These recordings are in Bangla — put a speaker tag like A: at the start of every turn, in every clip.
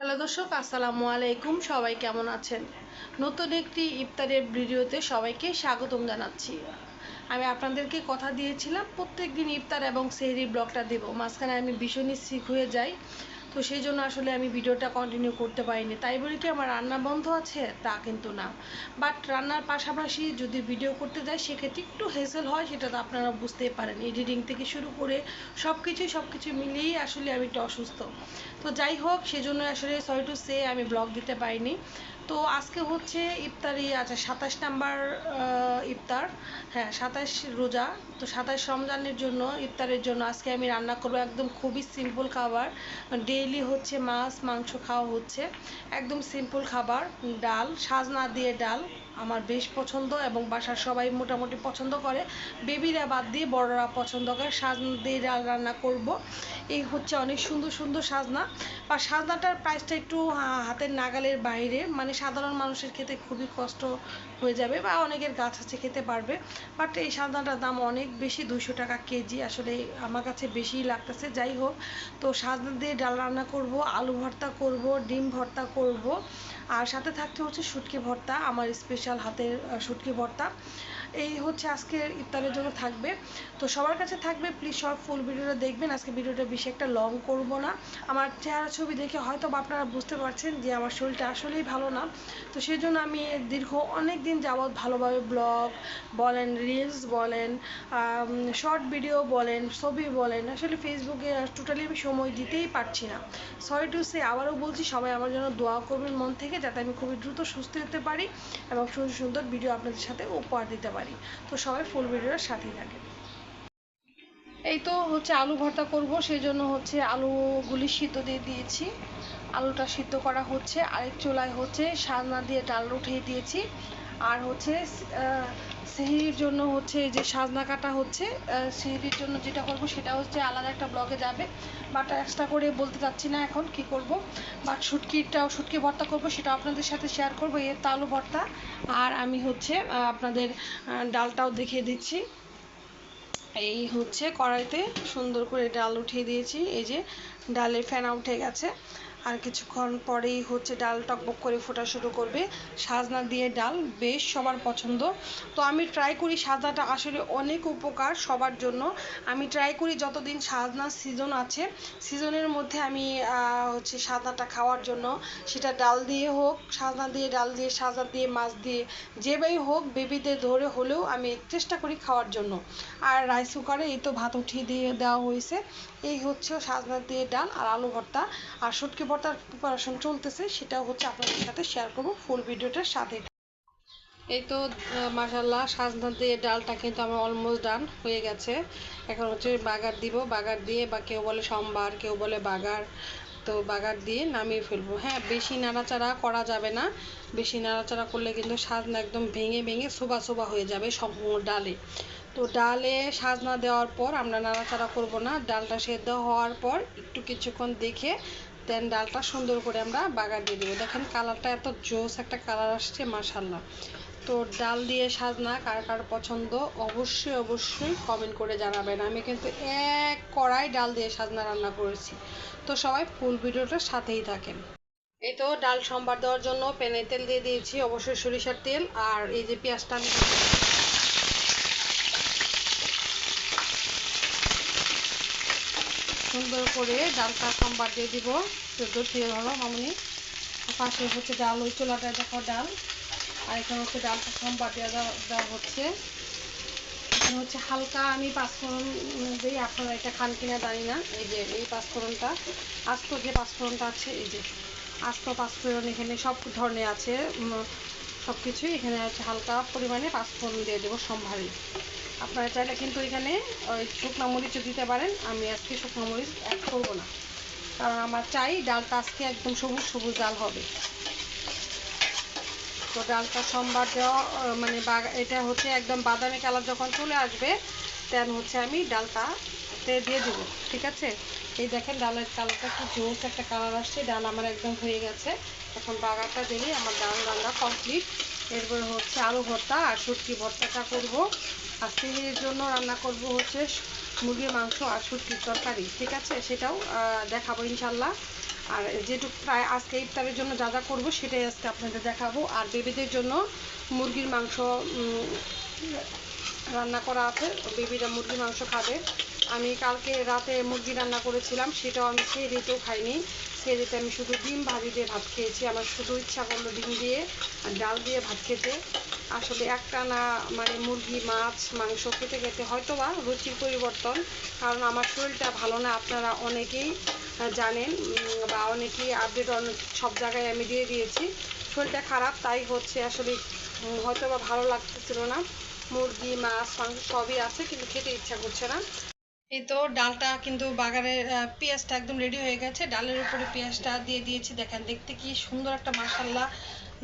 A: হ্যালো দর্শক, আসসালামু আলাইকুম। সবাই কেমন আছেন? নতুন একটি ইফতারের ভিডিওতে সবাইকে স্বাগতম জানাচ্ছি। আমি আপনাদেরকে কথা দিয়েছিলাম, প্রত্যেকদিন ইফতার এবং সেহরি ব্লগটা দেবো। মাঝখানে আমি ভীষণই সিক হয়ে যাই। তো সেই জন্য আসলে আমি ভিডিওটা কন্টিনিউ করতে পারিনি। তাই বলে কি আমার রান্না বন্ধ আছে? তা কিন্তু না। বাট রান্নার পাশাপাশি যদি ভিডিও করতে যাই, সেক্ষেত্রে একটু হেসেল হয়, সেটা তো আপনারা বুঝতেই পারেন। এডিটিং থেকে শুরু করে সব কিছুই সব কিছু মিলিয়েই আসলে আমি একটু অসুস্থ। তো যাই হোক সেজন্য আসলে সরি টু সে আমি ব্লগ দিতে পারিনি। তো আজকে হচ্ছে ইফতারি আচ্ছা সাতাশ নাম্বার ইফতার। হ্যাঁ সাতাশ রোজা। তো সাতাশ রমজানের জন্য, ইফতারের জন্য আজকে আমি রান্না করব একদম খুবই সিম্পল খাবার। ডেইলি হচ্ছে মাছ, মাংস খাওয়া হচ্ছে। একদম সিম্পল খাবার, ডাল, সাজনা দিয়ে ডাল। আমার বেশ পছন্দ এবং বাসার সবাই মোটামুটি পছন্দ করে। বেবিরা বাদ দিয়ে বড়রা পছন্দ করে। সাজনা দিয়ে রান্না করব, এই হচ্ছে অনেক সুন্দর সুন্দর সাজনা। আর সাজনাটার প্রাইসটা একটু হাতের নাগালের বাইরে। মানে সাধারণ মানুষের খেতে খুবই কষ্ট হয়ে যাবে বা অনেকের গাছ আছে, খেতে পারবে। বাট এই সাজনাটার দাম অনেক বেশি দুশো টাকা কেজি। আসলে আমার কাছে বেশি লাগতেছে। যাই হোক, তো সাজনা দিয়ে ডাল রান্না করব, আলু ভর্তা করব, ডিম ভর্তা করব। আর সাথে থাকতে হচ্ছে শুটকি ভর্তা, আমার স্পেশাল হাতের শুটকি ভর্তা। এই হচ্ছে আজকের ইফতারের জন্য থাকবে। তো সবার কাছে থাকবে প্লিজ সব ফুল ভিডিওটা দেখবেন। আজকে ভিডিওটা বেশি একটা লং করব না। আমার চেহারা ছবি দেখে হয়তো আপনারা বুঝতে পারছেন যে আমার শরীরটা আসলেই ভালো না। তো সেই জন্য আমি দীর্ঘ অনেক দিন যাবৎ ভালোভাবে ব্লগ বলেন রিলস বলেন শর্ট ভিডিও বলেন, ছবি বলেন, আসলে ফেসবুকে টোটালি আমি সময় দিতেই পারছি না। সরি টু সে আবারও বলছি, সবাই আমার জন্য দোয়া করবেন মন থেকে, যাতে আমি খুবই দ্রুত সুস্থ হতে পারি এবং সুন্দর সুন্দর ভিডিও আপনাদের সাথে উপহার দিতে পারি। তো সবাই ফুল ভিডিওর সাথেই থাকে এই তো হচ্ছে আলু ভর্তা করব, সেই জন্য হচ্ছে আলুগুলি সিদ্ধ দিয়ে দিয়েছি। আলুটা সিদ্ধ করা হচ্ছে, আরেক চুলায় হচ্ছে সাজনা দিয়ে ডাল উঠিয়ে দিয়েছি। আর হচ্ছে সেহরির জন্য হচ্ছে যে সাজনা কাটা হচ্ছে সেহরির জন্য যেটা করব সেটা হচ্ছে আলাদা একটা ব্লগে যাবে। বাট এক্সট্রা করে বলতে চাচ্ছি না এখন কি করব। বাট শুটকিটাও শুটকি ভর্তা করব সেটা আপনাদের সাথে শেয়ার করব এর তালু ভর্তা। আর আমি হচ্ছে আপনাদের ডালটাও দেখিয়ে দিচ্ছি। এই হচ্ছে কড়াইতে সুন্দর করে ডাল উঠিয়ে দিয়েছি। এই যে ডালের ফেনা উঠে গেছে। আর কিছুক্ষণ পরেই হচ্ছে ডাল টকবক করে ফোটা শুরু করবে। সাজনা দিয়ে ডাল বেশ সবার পছন্দ। তো আমি ট্রাই করি সাজনাটা আসলে অনেক উপকার সবার জন্য। আমি ট্রাই করি যতদিন সাজনার সিজন আছে সিজনের মধ্যে আমি হচ্ছে সাজনাটা খাওয়ার জন্য। সেটা ডাল দিয়ে হোক, সাজনা দিয়ে, ডাল দিয়ে সাজনা দিয়ে, মাছ দিয়ে যেভাবেই হোক বেবিদের ধরে হলেও আমি চেষ্টা করি খাওয়ার জন্য। আর রাইস কুকারে এই তো ভাত উঠিয়ে দিয়ে দেওয়া হয়েছে। এই হচ্ছে সাজনা দিয়ে ডাল আর আলু ভর্তা। আর শুটকি ভর্তার প্রিপারেশন চলতেছে, সেটাও হচ্ছে আপনাদের সাথে শেয়ার করব ফুল ভিডিওটার সাথে। এই তো মাসাল্লাহ সাজনা দিয়ে ডালটা কিন্তু আমার অলমোস্ট ডান হয়ে গেছে। এখন হচ্ছে বাগার দিব, বাগার দিয়ে বা কেউ বলে সোমবার, কেউ বলে বাগার, তো বাগার দিয়ে নামিয়ে ফেলব। হ্যাঁ বেশি নাড়াচাড়া করা যাবে না। বেশি নাড়াচাড়া করলে কিন্তু সাজনা একদম ভেঙে ভেঙে সোবা সোবা হয়ে যাবে সম্পূর্ণ ডালে। তো ডালে সাজনা দেওয়ার পর আমরা নাড়াচাড়া করব না। ডালটা সেদ্ধ হওয়ার পর একটু কিছুক্ষণ দেখে দেন ডালটা সুন্দর করে আমরা বাগার দিয়ে দেবো। দেখেন কালারটা এত জোস একটা কালার আসছে মাসাল্লাহ তো ডাল দিয়ে সাজনা, কার কার পছন্দ অবশ্যই অবশ্যই কমেন্ট করে জানাবেন। আমি কিন্তু এক কড়াই ডাল দিয়ে সাজনা রান্না করেছি। তো সবাই ফুল ভিডিওটার সাথেই থাকেন। এই তো ডাল সম্বার দেওয়ার জন্য পেনে তেল দিয়ে দিয়েছি, অবশ্যই সরিষার তেল। আর এই যে পেঁয়াজটা আমি সুন্দর করে ডালটা সম্বার দিয়ে দিব। সুন্দর দিয়ে ধরো মামনি। পাশে হচ্ছে ডাল, ওই চোলাটা দেখো ডাল। আর এখানে হচ্ছে ডালটা সম্বার দেওয়া দেওয়া হচ্ছে। এখানে হচ্ছে হালকা আমি পাঁচফোড়ন দিই। আপনারা এটা খান কিনা জানি না। এই যে, এই পাঁচফোড়নটা। আস্ত যে পাঁচফোড়নটা আছে, এই যে। আস্ত পাঁচফোড়ন এখানে সব ধরনের আছে। সব কিছুই এখানে হচ্ছে হালকা পরিমাণে পাঁচফোড়ন দিয়ে দেবো সম্ভারী। আপনারা চাইলে কিন্তু এখানে ওই শুকনো মরিচও দিতে পারেন। আমি আজকে শুকনো মরিচ অ্যাড করব না। কারণ আমার চাই ডালটা আজকে একদম সবুজ সবুজ ডাল হবে। তো ডালটা সোমবার দেওয়া মানে এটা হচ্ছে একদম বাদামি কালার যখন চলে আসবে তেন হচ্ছে আমি ডালটা দিয়ে দেবো। ঠিক আছে? এই দেখেন ডালের কালারটা একটু জোস একটা কালার আসছে। ডাল আমার একদম হয়ে গেছে। এখন বাগারটা দিলেই আমার ডাল রান্না কমপ্লিট। এরপরে হচ্ছে আলু ভর্তা আর শুটকি ভর্তাটা করব। সিহির জন্য রান্না করব হচ্ছে মুরগির মাংস আর শুটকির তরকারি, ঠিক আছে? সেটাও দেখাবো ইনশাল্লাহ আর যেটুকু প্রায় আজকে ইফতারের জন্য যা যা করব সেটাই আজকে আপনাদের দেখাবো। আর বেবিদের জন্য মুরগির মাংস রান্না করা আছে। বেবিরা মুরগির মাংস খাবে। আমি কালকে রাতে মুরগি রান্না করেছিলাম, সেটাও আমি সেই রেতেও খাইনি। সেই রেতে আমি শুধু ডিম ভাজি দিয়ে ভাত খেয়েছি। আমার শুধু ইচ্ছা করল ডিম দিয়ে আর ডাল দিয়ে ভাত খেতে। আসলে একটা না মানে মুরগি মাছ মাংস খেতে খেতে হয়তো বা রুচির পরিবর্তন কারণ আমার শরীরটা ভালো না আপনারা অনেকেই জানেন বা অনেকেই আপডেট অনেক সব জায়গায় আমি দিয়ে দিয়েছি। শরীরটা খারাপ তাই হচ্ছে আসলে হয়তো বা ভালো লাগতেছিল না। মুরগি মাছ মাংস সবই আছে কিন্তু খেতে ইচ্ছা করছে না। এই তো ডালটা কিন্তু বাগারের আহ, পেঁয়াজটা একদম রেডি হয়ে গেছে। ডালের উপরে পেঁয়াজটা দিয়ে দিয়েছি। দেখেন দেখতে কি সুন্দর একটা মাসাল্লাহ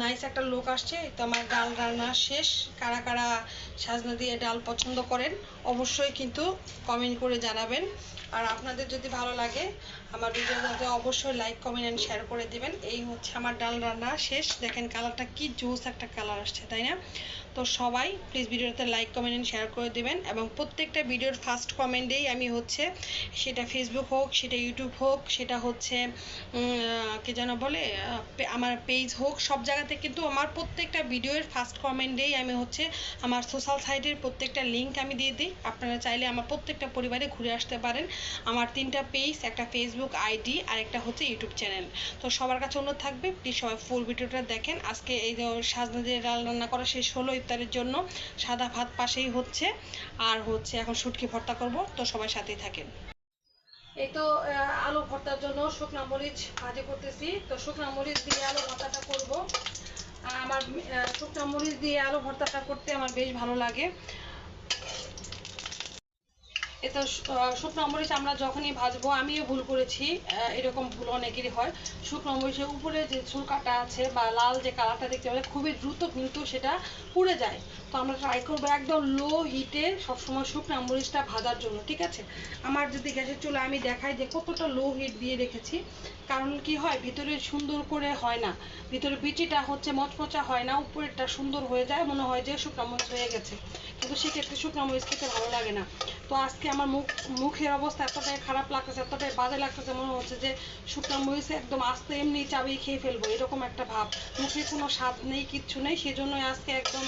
A: নাইস একটা লোক আসছে। তো আমার ডাল রান্না শেষ। কারা কারা সাজনা দিয়ে ডাল পছন্দ করেন, অবশ্যই কিন্তু কমেন্ট করে জানাবেন। আর আপনাদের যদি ভালো লাগে আমার ভিডিওটাতে অবশ্যই লাইক কমেন্ট অ্যান্ড শেয়ার করে দিবেন। এই হচ্ছে আমার ডাল রান্না শেষ। দেখেন কালারটা কি জোস একটা কালার আসছে, তাই না? তো সবাই প্লিজ ভিডিওতে লাইক কমেন্ট অ্যান্ড শেয়ার করে দিবেন এবং প্রত্যেকটা ভিডিওর ফার্স্ট কমেন্টেই আমি হচ্ছে সেটা ফেসবুক হোক, সেটা ইউটিউব হোক, সেটা হচ্ছে কি যেন বলে আমার পেজ হোক, সব জায়গাতে কিন্তু আমার প্রত্যেকটা ভিডিওর ফার্স্ট কমেন্টেই আমি হচ্ছে আমার সোশ্যাল সাইটের প্রত্যেকটা লিঙ্ক আমি দিয়ে দিই। আপনারা চাইলে আমার প্রত্যেকটা পরিবারে ঘুরে আসতে পারেন। আমার তিনটা পেজ একটা ফেসবুক আইডি আর একটা হচ্ছে ইউটিউব চ্যানেল তো সবার কাছে অনুরোধ থাকবে প্লিজ সবাই ফুল ভিডিওটা দেখেন। আজকে এই সাজনা দিয়ে ডাল রান্না করা শেষ হলো ইফতারের জন্য, সাদা ভাত পাশেই হচ্ছে। আর হচ্ছে এখন শুটকি ভর্তা করব, তো সবাই সাথেই থাকেন। এই তো আলু ভর্তার জন্য শুকনা মরিচ ভাজি করতেছি। তো শুকনা মরিচ দিয়ে আলু ভর্তাটা করব। আমার শুকনা মরিচ দিয়ে আলু ভর্তাটা করতে আমার বেশ ভালো লাগে। এ তো শুকনো মরিচ আমরা যখনই ভাজবো, আমিও ভুল করেছি এরকম ভুল অনেকেরই হয়। শুকনো মরিচের উপরে যে চুলকাটা আছে বা লাল যে কালারটা দেখতে পারে খুবই দ্রুত কিন্তু সেটা পুড়ে যায়। তো আমরা ট্রাই করব একদম লো হিটে সবসময় শুকনো মরিচটা ভাজার জন্য, ঠিক আছে? আমার যদি গ্যাসের চুলা আমি দেখাই যে কতটা লো হিট দিয়ে রেখেছি, কারণ কি হয়, ভিতরে সুন্দর করে হয় না। ভিতরে বিচিটা হচ্ছে মচমচা হয় না, উপরেরটা সুন্দর হয়ে যায়, মনে হয় যে শুকনো মরিচ হয়ে গেছে। কিন্তু সেক্ষেত্রে শুকনো মরিচ খেতে ভালো লাগে না। তো আজকে আমার মুখ, মুখের অবস্থা এতটাই খারাপ লাগতেছে, এতটাই বাজে লাগতেছে, মনে হচ্ছে যে শুকনো মরিচ একদম আস্তে এমনি চাবিয়ে খেয়ে ফেলব, এরকম একটা ভাব। মুখে কোনো স্বাদ নেই, কিচ্ছু নেই, সেজন্যই আজকে একদম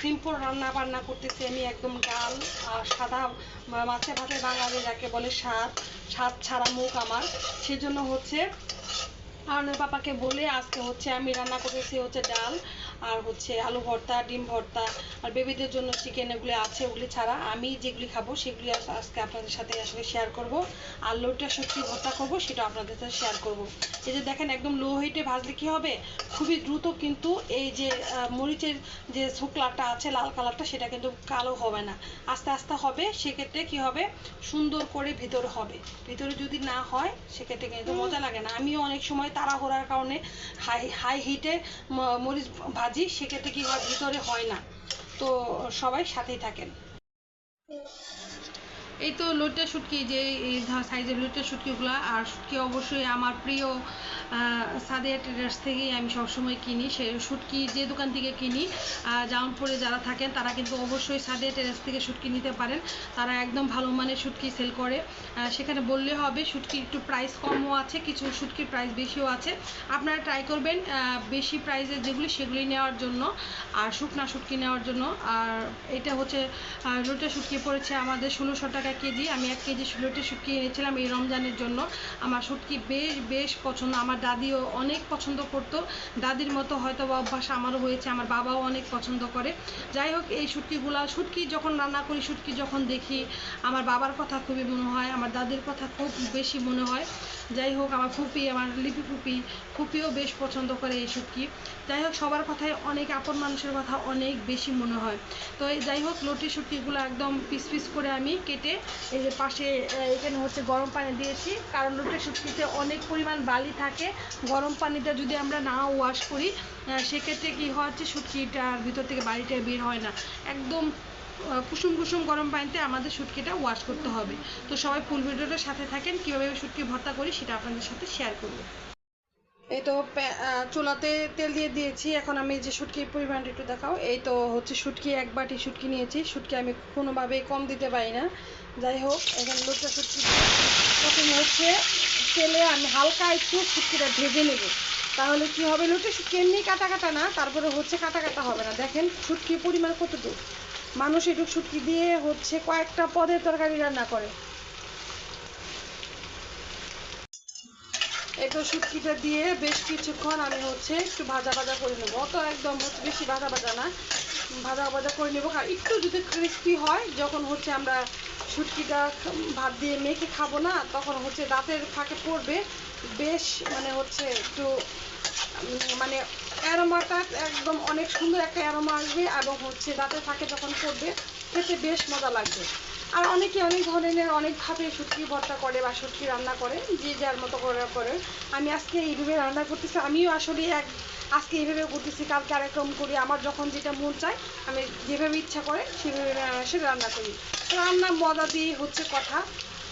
A: সিম্পল রান্না বান্না করতেছি আমি একদম ডাল আর সাদা মাছে ভাতে বাঙালি যাকে বলে স্বাদ স্বাদ ছাড়া মুখ আমার। সেজন্য হচ্ছে আরনের পাপাকে বলে আজকে হচ্ছে আমি রান্না করতেছি হচ্ছে ডাল। আর হচ্ছে আলু ভর্তা, ডিম ভর্তা আর বেবিদের জন্য চিকেন এগুলি আছে, ওগুলি ছাড়া আমি যেগুলি খাব সেগুলি আজকে আপনাদের সাথে আসলে শেয়ার করব। আর লোটা সত্যি ভর্তা করব সেটা আপনাদের সাথে শেয়ার করব। এই যে দেখেন একদম লো হিটে ভাজলে কি হবে? খুবই দ্রুত কিন্তু এই যে মরিচের যে শুকলাটা আছে, লাল কালারটা, সেটা কিন্তু কালো হবে না। আস্তে আস্তে হবে, সেক্ষেত্রে কি হবে? সুন্দর করে ভিতরে হবে। ভিতরে যদি না হয়, সেক্ষেত্রে কিন্তু মজা লাগে না। আমিও অনেক সময় তাড়াহুড়ার কারণে হাই হাই হিটে মরিচ ভাজি সেক্ষেত্রে কি হয়? ভিতরে হয় না। তো সবাই সাথেই থাকেন। এই তো লোটে শুটকি, যে এই সাইজের লোটে শুটকিগুলো, আর শুটকি অবশ্যই আমার প্রিয় সাদিয়া ট্রেডার্স থেকেই আমি সবসময় কিনি। সে শুটকি যে দোকান থেকে কিনি জাউনপুরে যারা থাকেন, তারা কিন্তু অবশ্যই সাদিয়া ট্রেডার্স থেকে শুটকি নিতে পারেন। তারা একদম ভালো মানের শুটকি সেল করে। সেখানে বললে হবে শুটকির একটু প্রাইস কমও আছে, কিছু শুটকির প্রাইস বেশিও আছে। আপনারা ট্রাই করবেন বেশি প্রাইসের যেগুলি, সেগুলি নেওয়ার জন্য, আর শুকনা শুটকি নেওয়ার জন্য। আর এটা হচ্ছে লোটে শুটকি পড়েছে আমাদের ষোলোশো টাকা কেজি, আমি এক কেজি লোটে শুটকি এনেছিলাম এই রমজানের জন্য। আমার শুটকি বেশ বেশ পছন্দ। আমার দাদিও অনেক পছন্দ করতো। দাদির মতো হয়তো বা অভ্যাস আমারও হয়েছে, আমার বাবাও অনেক পছন্দ করে। যাই হোক, এই শুটকিগুলা শুটকি যখন রান্না করি শুটকি যখন দেখি, আমার বাবার কথা খুবই মনে হয়, আমার দাদির কথা খুব বেশি মনে হয়। যাই হোক, আমার ফুপি, আমার লিপি ফুপি, ফুপিও বেশ পছন্দ করে এই শুটকি যাই হোক, সবার কথাই অনেক, আপন মানুষের কথা অনেক বেশি মনে হয়। তো এই যাই হোক, লটি শুটকিগুলো একদম পিস পিস করে আমি কেটে এই যে পাশে এখানে হচ্ছে গরম পানি দিয়েছি। কারণ লটি শুটকিতে অনেক পরিমাণ বালি থাকে। গরম পানিটা যদি আমরা না ওয়াশ করি সেক্ষেত্রে কি হচ্ছে, শুটকিটার ভিতর থেকে বালিটা বের হয় না। একদম কুসুম কুসুম গরম পানিতে আমাদের শুটকিটা ওয়াশ করতে হবে। তো সবাই ফুল ভিডিওটার সাথে থাকেন, কীভাবে শুটকি ভর্তা করি সেটা আপনাদের সাথে শেয়ার করব। এই তো চুলাতে তেল দিয়ে দিয়েছি। এখন আমি যে শুটকির পরিমাণটা একটু দেখাও। এই তো হচ্ছে শুটকি, এক বাটি শুটকি নিয়েছি। শুটকি আমি কোনোভাবেই কম দিতে পারি না। যাই হোক, এখানে লোকটা দিয়ে প্রথমে হচ্ছে তেলে আমি হালকা একটু শুটকিটা ভেজে নেব। তাহলে কি হবে লোটে শুটকি এমনি কাটা কাটা না, তারপরে হচ্ছে কাটা কাটা হবে না। দেখেন শুটকির পরিমাণ কতটুকু। মানুষ এটুকু শুটকি দিয়ে হচ্ছে কয়েকটা পদের তরকারি রান্না করে। একটু শুটকিটা দিয়ে বেশ কিছুক্ষণ আমি হচ্ছে একটু ভাজা ভাজা করে নেব। অত একদম হচ্ছে বেশি ভাজা ভাজা না। ভাজা ভাজা করে নেব। আর একটু যদি ক্রিস্পি হয়, যখন হচ্ছে আমরা শুটকিটা ভাত দিয়ে মেখে খাব না, তখন হচ্ছে দাঁতের ফাঁকে পড়বে। বেশ মানে হচ্ছে একটু মানে অ্যারোমাটা একদম অনেক সুন্দর একটা অ্যারোমা আসবে এবং হচ্ছে দাঁতের ফাঁকে যখন পড়বে, খেতে বেশ মজা লাগবে। আর অনেকে অনেক ধরনের অনেকভাবে শুটকি ভর্তা করে বা শুটকি রান্না করে, যে যার মতো করে করে। আমি আজকে এইভাবে রান্না করতেছি, আমিও আসলে এক আজকে এইভাবে করতেছি কালকে আরেক রকম করি, আমার যখন যেটা মন চায়, আমি যেভাবে ইচ্ছা করে সেভাবে সেটা রান্না করি। তো রান্নার মজা দিয়ে হচ্ছে কথা।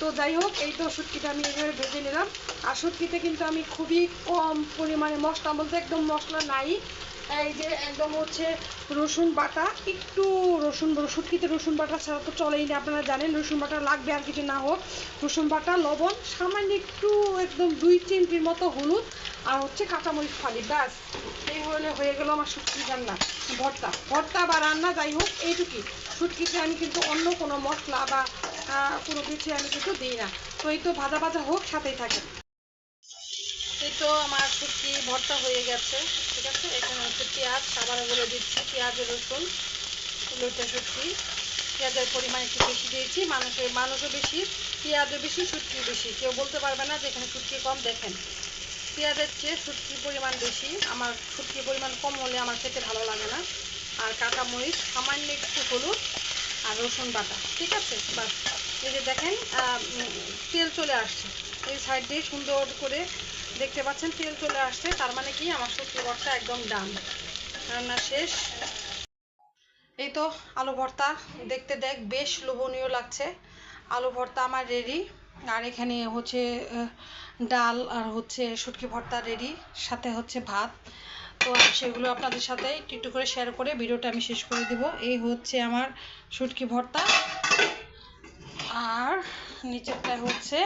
A: তো যাই হোক, এই তো শুটকিটা আমি এইভাবে ভেজে নিলাম। আর শুটকিতে কিন্তু আমি খুবই কম পরিমাণে মশলা বলতে একদম মশলা নাই। এই যে একদম হচ্ছে রসুন বাটা, একটু রসুন শুটকিতে রসুন বাটা ছাড়া তো চলেই না, আপনারা জানেন রসুন বাটা লাগবে আর কিছু না হোক। রসুন বাটা, লবণ, সামান্য একটু একদম দুই চিমটির মতো হলুদ আর হচ্ছে কাঁচামরিচ ফালি, ব্যাস। এই হলে হয়ে গেল আমার শুটকি রান্না, ভর্তা। ভর্তা বা রান্না যাই হোক এইটুকুই শুটকিতে আমি কিন্তু অন্য কোনো মশলা বা কোনো কিছু আমি কিন্তু দিই না। তো এই তো ভাজা ভাজা হোক, সাথেই থাকে তো আমার শুটকি ভর্তা হয়ে গেছে, ঠিক আছে? এখানে হচ্ছে পেঁয়াজ আবার বলে দিচ্ছি, পেঁয়াজ, রসুন লইটা শুটকি। পেঁয়াজের পরিমাণ একটু বেশি দিয়েছি, মানুষের মানুষও বেশি, পেঁয়াজও বেশি শুটকি বেশি। কেউ বলতে পারবে না যে এখানে শুটকি কম, দেখেন। পেঁয়াজের চেয়ে শুটকির পরিমাণ বেশি। আমার শুটকির পরিমাণ কম হলে আমার খেতে ভালো লাগে না। আর কাঁচা মরিচ, সামান্য একটু হলুদ আর রসুন বাটা, ঠিক আছে? বাস। এই যে দেখেন তেল চলে আসছে। এই সাইড দিয়ে সুন্দর করে দেখতে পাচ্ছেন, তেল চলে আসছে, তার মানে কি আমার শুটকি ভর্তা একদম ডান। রান্না শেষ। এই তো আলু ভর্তা দেখতে দেখ, বেশ লোভনীয় লাগছে। আলু ভর্তা আমার রেডি আর এখানে হচ্ছে ডাল আর হচ্ছে শুটকি ভর্তা রেডি সাথে হচ্ছে ভাত। তো সেগুলো আপনাদের সাথে একটু একটু করে শেয়ার করে ভিডিওটা আমি শেষ করে দিব। এই হচ্ছে আমার শুটকি ভর্তা। আর নিচেরটায় হচ্ছে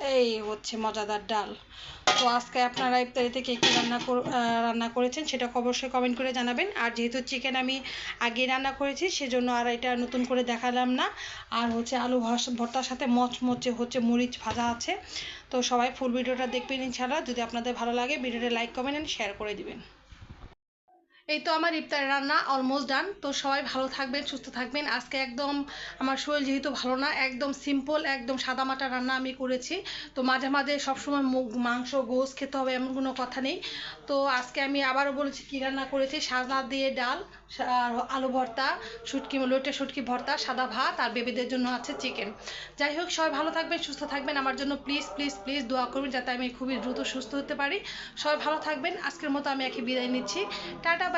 A: এই হচ্ছে মজাদার ডাল। তো আজকে আপনারা ইফতারি থেকে কী রান্না রান্না করেছেন সেটা অবশ্যই কমেন্ট করে জানাবেন। আর যেহেতু চিকেন আমি আগে রান্না করেছি, সেজন্য আর এটা নতুন করে দেখালাম না। আর হচ্ছে আলু ভর্তার সাথে মচমচে হচ্ছে মরিচ ভাজা আছে। তো সবাই ফুল ভিডিওটা দেখবেন ইনশাআল্লাহ। যদি আপনাদের ভালো লাগে ভিডিওটা লাইক কমেন্ট এন্ড শেয়ার করে দিবেন। এই তো আমার ইফতারের রান্না অলমোস্ট ডান তো সবাই ভালো থাকবেন, সুস্থ থাকবেন। আজকে একদম আমার শরীর যেহেতু ভালো না, একদম সিম্পল একদম সাদামাটা রান্না আমি করেছি। তো মাঝে মাঝে সবসময় মুগ, মাংস গোস খেতে হবে এমন কোনো কথা নেই। তো আজকে আমি আবারও বলেছি কী রান্না করেছি সাদা দিয়ে ডাল আর আলু ভর্তা, শুটকি, লোটে শুটকি ভর্তা, সাদা ভাত, আর বেবিদের জন্য আছে চিকেন যাই হোক, সবাই ভালো থাকবেন, সুস্থ থাকবেন। আমার জন্য প্লিজ প্লিজ প্লিজ দোয়া করবেন যাতে আমি খুবই দ্রুত সুস্থ হতে পারি। সবাই ভালো থাকবেন। আজকের মতো আমি একে বিদায় নিচ্ছি। টাটা